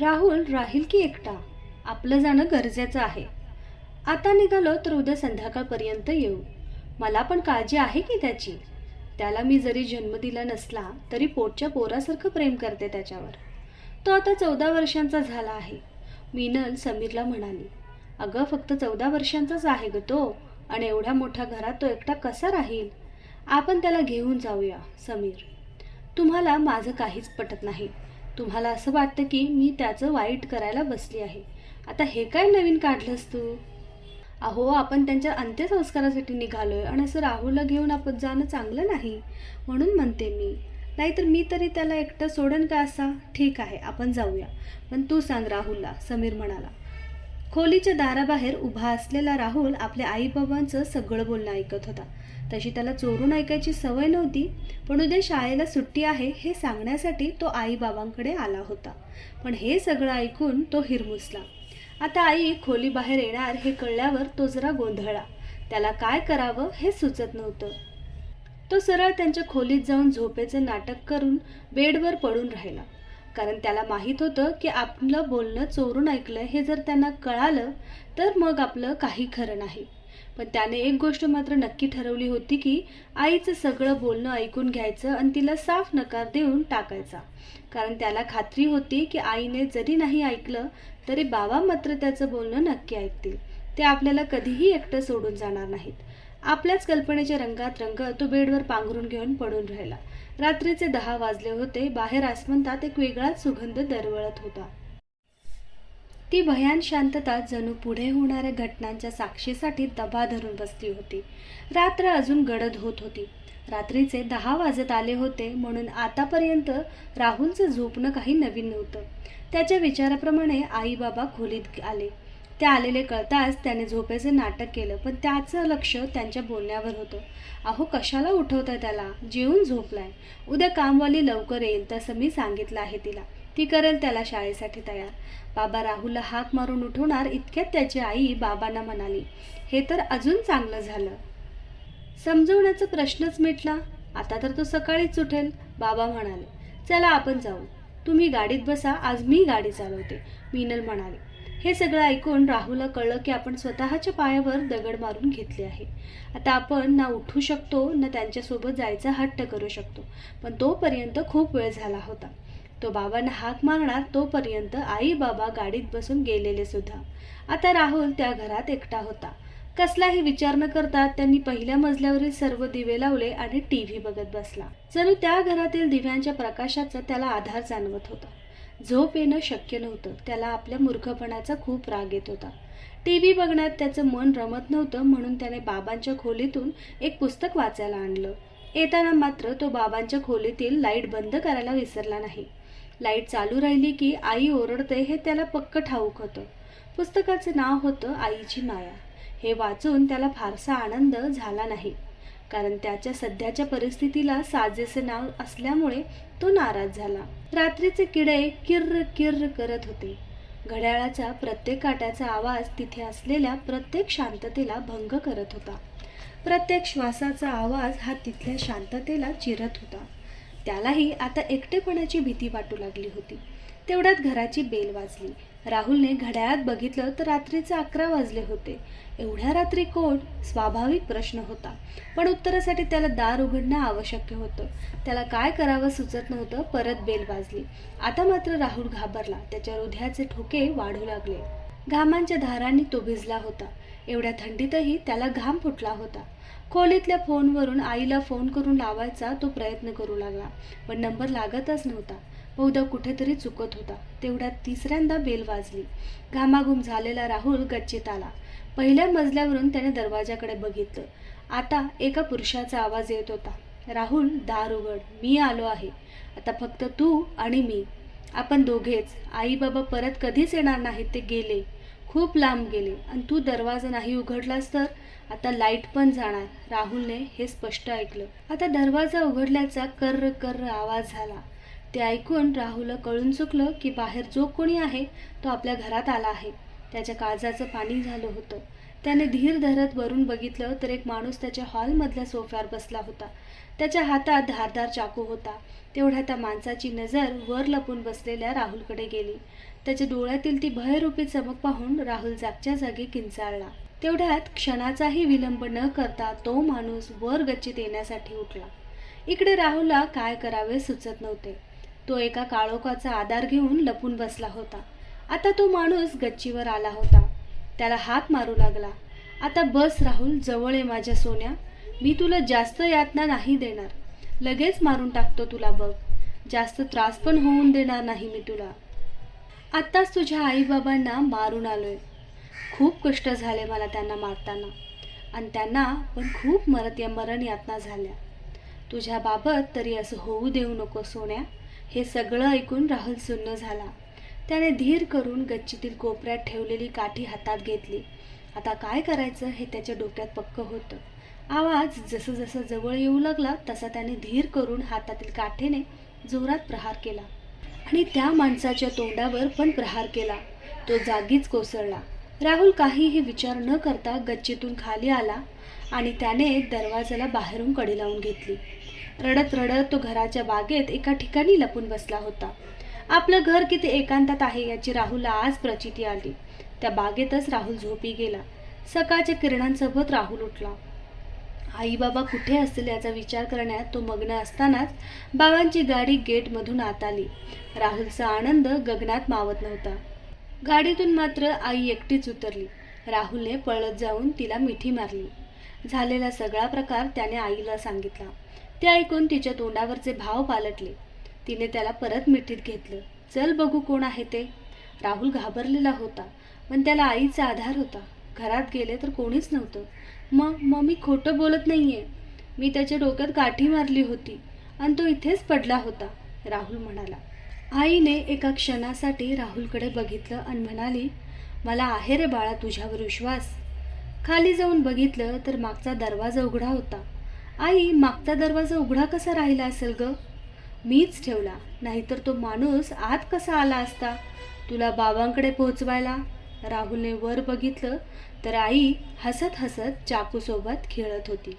राहुल राहील की एकटा? आपलं जाणं गरजेचं आहे. आता निघालो तर उद्या संध्याकाळपर्यंत येऊ. मला पण काळजी आहे की त्याची? त्याला मी जरी जन्म दिला नसला तरी पोटच्या पोरासारखं प्रेम करते त्याच्यावर. तो आता चौदा वर्षांचा झाला आहे. मीनल समीरला म्हणाली अगं फक्त चौदा वर्षांचाच आहे ग तो आणि एवढ्या मोठ्या घरात तो एकटा कसा राहील? आपण त्याला घेऊन जाऊया समीर. तुम्हाला माझं काहीच पटत नाही. तुम्हाला असं वाटतं की मी त्याचं वाईट करायला बसली आहे. आता हे काय नवीन काढलंस तू? अहो आपण त्यांच्या अंत्यसंस्कारासाठी निघालो आहे आणि असं राहुलला घेऊन आपण जाणं चांगलं नाही म्हणून म्हणते मी. नाहीतर मी तरी त्याला एकटं सोडन का असा? ठीक आहे आपण जाऊया. पण तू सांग राहुलला समीर म्हणाला. खोलीच्या दाराबाहेर उभा असलेला राहुल आपल्या आईबाबांचं सगळं बोलणं ऐकत होता. तशी त्याला चोरून ऐकायची सवय नव्हती पण उद्या शाळेला सुट्टी आहे हे सांगण्यासाठी तो आईबाबांकडे आला होता. पण हे सगळं ऐकून तो हिरमुसला. आता आई खोली बाहेर येणार हे कळल्यावर तो जरा गोंधळला. त्याला काय करावं हे सुचत नव्हतं. तो सरळ त्यांच्या खोलीत जाऊन झोपेचे नाटक करून बेडवर पडून राहिला. कारण त्याला माहीत होतं की आपलं बोलणं चोरून ऐकलं हे जर त्यांना कळालं तर मग आपलं काही खरं नाही. पण त्याने एक गोष्ट मात्र नक्की ठरवली होती की आईचं सगळं बोलणं ऐकून घ्यायचं आणि तिला साफ नकार देऊन टाकायचा. कारण त्याला खात्री होती की आईने जरी नाही ऐकलं तरी बाबा मात्र त्याचं बोलणं नक्की ऐकतील. ते आपल्याला कधीही एकटं सोडून जाणार नाहीत. आपल्याच कल्पनेच्या रंगात रंग तो बेडवर पांघरून घेऊन पडून राहिला. रात्रीचे दहा वाजले होते. बाहेर आसमंतात एक वेगळाच सुगंध दरवळत होता. ती भयान शांतता जणू पुढे होणाऱ्या घटनांच्या साक्षीसाठी दबा धरून बसली होती. रात्र अजून गडद होत होती. रात्रीचे दहा वाजत आले होते म्हणून आतापर्यंत राहुलचं झोपणं काही नवीन नव्हतं. त्याच्या विचाराप्रमाणे आई बाबा खोलीत आले. ते आलेले कळताच त्याने झोपेचे नाटक केलं पण त्याचं लक्ष त्यांच्या बोलण्यावर होतं. अहो कशाला उठवताय त्याला? जेवून झोपलाय. उद्या कामवाली लवकर येईल तसं मी सांगितलं आहे तिला. ती करेल त्याला शाळेसाठी तयार. बाबा राहुलला हाक मारून उठवणार इतक्यात त्याची आई बाबांना म्हणाली हे तर अजून चांगलं झालं. समजवण्याचा प्रश्नच मिटला. आता तर तो सकाळीच उठेल बाबा म्हणाले. चला आपण जाऊ. तुम्ही गाडीत बसा. आज मी गाडी चालवते मीनल म्हणाले. हे सगळं ऐकून राहूला कळलं की आपण स्वतःच्या पायावर दगड मारून घेतले आहे. आता आपण ना उठू शकतो ना त्यांच्यासोबत जायचा हट्ट करू शकतो. पण तोपर्यंत खूप वेळ झाला होता. तो बाबांना हाक मारणार तोपर्यंत आई बाबा गाडीत बसून गेलेले सुद्धा. आता राहुल त्या घरात एकटा होता. कसलाही विचार न करता त्यांनी पहिल्या मजल्यावरील सर्व दिवे लावले आणि टी व्ही बघत बसला. जणू त्या घरातील दिव्यांच्या प्रकाशाचा त्याला आधार जाणवत होता. झोप येणं शक्य नव्हतं. त्याला आपल्या मूर्खपणाचा खूप राग येत होता. टी व्ही बघण्यात त्याचं मन रमत नव्हतं म्हणून त्याने बाबांच्या खोलीतून एक पुस्तक वाचायला आणलं. येताना मात्र तो बाबांच्या खोलीतील लाइट बंद करायला विसरला नाही. लाइट चालू राहिली की आई ओरडते हे त्याला पक्क ठाऊक होतं. पुस्तकाचं नाव होतं आईची माया. हे वाचून त्याला फारसा आनंद झाला नाही. कारण त्याच्या सध्याच्या परिस्थितीला साजेसे नाव असल्यामुळे तो नाराज झाला. रात्रीचे किडे किर्र किर्र करत होते. घड्याळाचा प्रत्येक काट्याचा आवाज तिथे असलेल्या प्रत्येक शांततेला भंग करत होता. प्रत्येक श्वासाचा आवाज हा तिथल्या शांततेला चिरत होता. त्यालाही आता एकटेपणाची भीती वाटू लागली होती. तेवढ्यात घराची बेल वाजली. राहुलने घड्याळात बघितलं तर रात्रीचे अकरा वाजले होते. एवढ्या रात्री कोण? स्वाभाविक प्रश्न होता. पण उत्तरासाठी त्याला दार उघडणं आवश्यक होतं. त्याला काय करावं सुचत नव्हतं परत बेल वाजली. आता मात्र राहुल घाबरला. त्याच्या हृदयाचे ठोके वाढू लागले. घामांच्या धारांनी तो भिजला होता. एवढ्या थंडीतही त्याला घाम फुटला होता. खोलीतल्या फोनवरून आईला फोन करून लावायचा तो प्रयत्न करू लागला. पण नंबर लागतच नव्हता. बहुधा कुठेतरी चुकत होता. तेवढ्यात तिसऱ्यांदा बेल वाजली. घामाघूम झालेला राहुल गच्चीत आला पहिल्या मजल्यावरून त्याने दरवाजाकडे बघितलं. आता एका पुरुषाचा आवाज येत होता. राहुल दार उघड. मी आलो आहे. आता फक्त तू आणि मी. आपण दोघेच. आई बाबा परत कधीच येणार नाहीत. ते गेले. खूप लांब गेले. आणि तू दरवाजा नाही उघडलास तर? आता लाइट पण जाणार. राहुलने हे स्पष्ट ऐकलं. आता दरवाजा उघडल्याचा कर्र कर्र आवाज झाला. ते ऐकून राहुलला कळून चुकलं की बाहेर जो कोणी आहे तो आपल्या घरात आला आहे. त्याच्या काळजाचं पाणी झालं होतं. त्याने धीर धरत वरून बघितलं तर एक माणूस त्याच्या हॉलमधल्या सोफ्यावर बसला होता. त्याच्या हातात धारदार चाकू होता. तेवढ्या त्या माणसाची नजर वर लपून बसलेल्या राहुलकडे गेली. त्याच्या डोळ्यातील ती भयरूपी चमक पाहून राहुल जागच्या जागी किंचाळला. तेवढ्यात क्षणाचाही विलंब न करता तो माणूस वर गच्चीत येण्यासाठी उठला. इकडे राहुलला काय करावे सुचत नव्हते. तो एका काळोखाचा आधार घेऊन लपून बसला होता. आता तो माणूस गच्चीवर आला होता. त्याला हात मारू लागला. आता बस राहुल जवळ आहे माझ्या सोन्या. मी तुला जास्त यातना नाही देणार. लगेच मारून टाकतो तुला बघ. जास्त त्रास पण होऊन देणार नाही मी तुला. आत्ताच तुझ्या आईबाबांना मारून आलोय. खूप कष्ट झाले मला त्यांना मारताना. आणि त्यांना पण खूप मरत या मरण यातना झाल्या. तुझ्याबाबत तरी असं होऊ देऊ नको सोन्या. हे सगळं ऐकून राहुल सुन्न झाला. त्याने धीर करून गच्चीतील कोपऱ्यात ठेवलेली काठी हातात घेतली. आता काय करायचं हे त्याच्या डोक्यात पक्क होतं. आवाज जसं जसं जवळ येऊ लागला तसा त्याने धीर करून हातातील काठीने जोरात प्रहार केला. आणि त्या माणसाच्या तोंडावर पण प्रहार केला. तो जागीच कोसळला. राहुल काहीही विचार न करता गच्चीतून खाली आला आणि त्याने दरवाजाला बाहेरून कडी लावून घेतली. रडत रडत तो घराच्या बागेत एका ठिकाणी लपून बसला होता. आपलं घर किती एकांतात आहे याची राहुलला आज प्रचिती आली. त्या बागेतच राहुल झोपी गेला. सकाळच्या किरणांसोबत राहुल उठला. आई बाबा कुठे असतील याचा विचार करण्यात तो मग्न असतानाच बाबांची गाडी गेटमधून आत आली. राहुलचा आनंद गगनात मावत नव्हता. गाडीतून मात्र आई एकटीच उतरली. राहुलने पळत जाऊन तिला मिठी मारली. झालेला सगळा प्रकार त्याने आईला सांगितला. ते ऐकून तिच्या तोंडावरचे भाव पालटले. तिने त्याला परत मिठीत घेतलं. चल बघू कोण आहे ते. राहुल घाबरलेला होता पण त्याला आईचा आधार होता. घरात गेले तर कोणीच नव्हतं. मग मग मी खोटं बोलत नाही आहे मी त्याच्या डोक्यात काठी मारली होती आणि तो इथेच पडला होता राहुल म्हणाला. आईने एका क्षणासाठी राहुलकडे बघितलं आणि म्हणाली मला आहे रे बाळा तुझ्यावर विश्वास. खाली जाऊन बघितलं तर मागचा दरवाजा उघडा होता. आई मागचा दरवाजा उघडा कसा राहिला असेल ग? मीच ठेवला नाहीतर तो माणूस आत कसा आला असता? तुला बाबांकडे पोहोचवायला? राहुलने वर बघितलं तर आई हसत हसत चाकूसोबत खेळत होती.